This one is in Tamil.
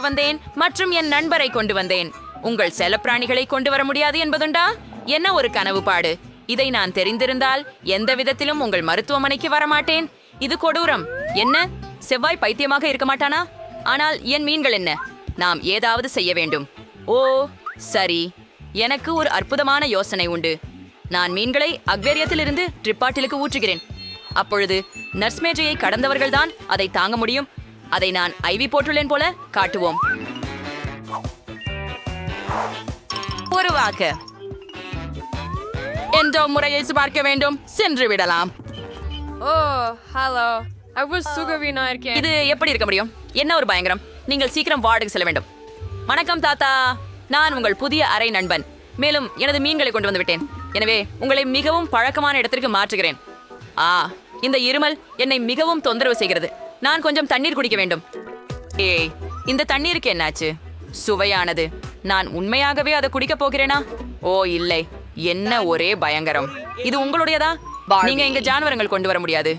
வந்தேன் மற்றும் என் நண்பரை கொண்டு வந்தேன். உங்கள் செல்லப்பிராணிகளை கொண்டு வர முடியாது என்பதுண்டா? என்ன ஒரு கனவு பாடு இதை நான் தெரிந்திருந்தால் எந்த விதத்திலும் உங்கள் மருத்துவமனைக்கு வரமாட்டேன். இது கொடூரம். என்ன? செவ்வாய் பைத்தியமாக இருக்க மாட்டானா? ஆனால் என் மீன்கள் என்ன? நாம் ஏதாவது செய்ய வேண்டும். ஓ சரி. எனக்கு ஒரு அற்புதமான யோசனை உண்டு. நான் மீன்களை அக்வேரியத்திலிருந்து ட்ரிப்பாட்டிலுக்கு ஊற்றுகிறேன். அப்பொழுது நர்ஸ் மேஜையை கடந்தவர்கள்தான் அதை தாங்க முடியும். அதை நான் ஐவி போட்டுள்ளேன் போல காட்டுவோம். ஒரு வாக்கு. என்ற முறையை பார்க்க வேண்டும்? சென்று விடலாம். ஓ ஹலோ. அவர் சுகவீனா இருக்கேன் இது எப்படி இருக்க முடியும்? என்ன ஒரு பயங்கரம்? நீங்கள் சீக்கிரம் வார்டுக்கு செல்ல வேண்டும். வணக்கம் தாத்தா. நான் உங்கள் புதிய அறை நண்பன். மேலும் எனது மீன்களை கொண்டு வந்து விட்டேன். எனவே உங்களை மிகவும் பழக்கமான இடத்திற்கு மாற்றுகிறேன். ஆ இந்த இருமல் என்னை மிகவும் தொந்தரவு செய்கிறது. நான் கொஞ்சம் தண்ணீர் குடிக்க வேண்டும். ஏய் இந்த தண்ணீருக்கு என்னாச்சு? சுவையானது. நான் உண்மையாகவே அதை குடிக்க போகிறேனா? ஓ இல்லை. என்ன ஒரே பயங்கரம். இது உங்களுடையதா? நீங்க இங்க ஜானவரங்கள் கொண்டு வர முடியாது.